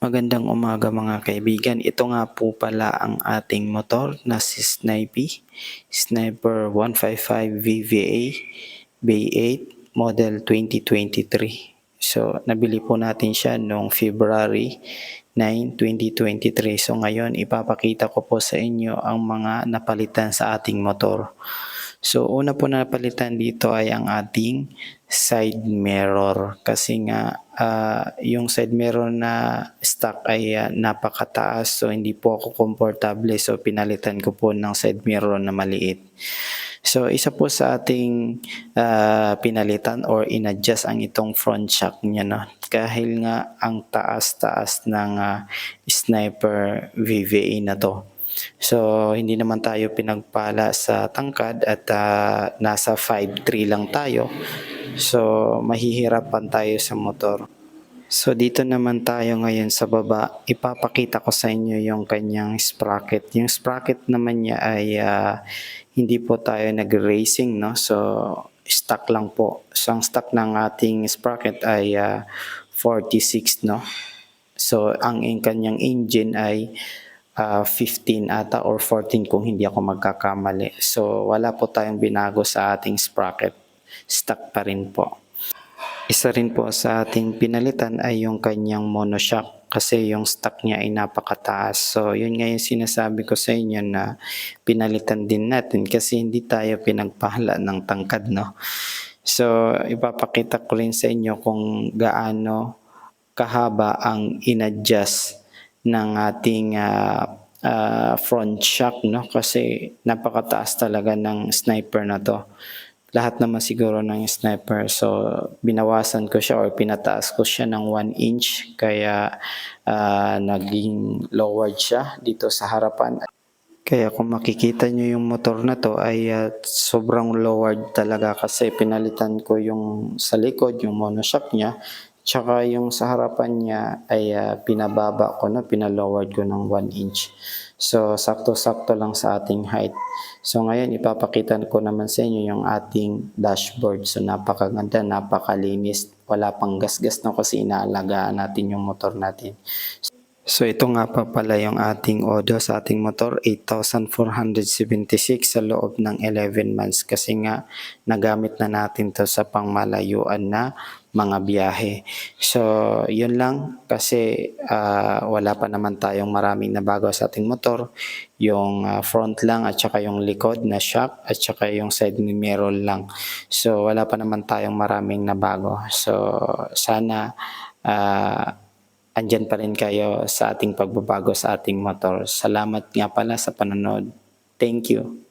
Magandang umaga mga kaibigan. Ito nga po pala ang ating motor na si Snipey. Sniper 155 VVA Bay 8 model 2023. So nabili po natin siya noong February 9, 2023. So ngayon ipapakita ko po sa inyo ang mga napalitan sa ating motor. So una po na napalitan dito ay ang ating side mirror kasi nga ah, yung side mirror na stock ay ah, napakataas so hindi po ako komportable so pinalitan ko po ng side mirror na maliit. So isa po sa ating ah, pinalitan or inadjust ang itong front shock niya no dahil nga ang taas-taas ng ah, sniper VVA na to. So, hindi naman tayo pinagpala sa tangkad at ah, nasa 5'3 lang tayo. So, mahihirapan tayo sa motor. So, dito naman tayo ngayon sa baba. Ipapakita ko sa inyo yung kanyang sprocket. Yung sprocket naman niya ay ah, hindi po tayo nag-racing, no? So, stock lang po. So, ang stock ng ating sprocket ay ah, 46, no? So, ang kanyang engine ay ah, 15 ata or 14 kung hindi ako magkakamali. So, wala po tayong binago sa ating sprocket. Stock pa rin po. Isa rin po sa ating pinalitan ay yung kanyang monoshock kasi yung stock niya ay napakataas. So, yun nga yung sinasabi ko sa inyo na pinalitan din natin kasi hindi tayo pinagpahala ng tangkad, no? So, ipapakita ko rin sa inyo kung gaano kahaba ang inadjust ng ating ah, ah, front shock, no? Kasi napakataas talaga ng sniper na to lahat naman siguro ng sniper. So, binawasan ko siya or pinataas ko siya ng 1 inch. Kaya, ah, naging lowered siya dito sa harapan. Kaya kung makikita nyo yung motor na to ay ah, sobrang lowered talaga kasi pinalitan ko yung sa likod, yung monoshock niya. Tsaka yung sa harapan niya ay ah, pinababa ko na, pinalowered ko ng 1 inch. So, sakto-sakto lang sa ating height. So, ngayon ipapakita ko naman sa inyo yung ating dashboard. So, napakaganda, napakalinis. Wala pang gasgas na kasi inaalagaan natin yung motor natin. So ito nga pa pala yung ating odo sa ating motor, 8,476 sa loob ng 11 months kasi nga nagamit na natin to sa pangmalayuan na mga biyahe. So yun lang kasi ah, wala pa naman tayong maraming nabago sa ating motor. Yung ah, front lang at saka yung likod na shock at saka yung side mirror lang. So wala pa naman tayong maraming nabago. So sana ah, andyan pa rin kayo sa ating pagbabago sa ating motor. Salamat nga pala sa panonood. Thank you.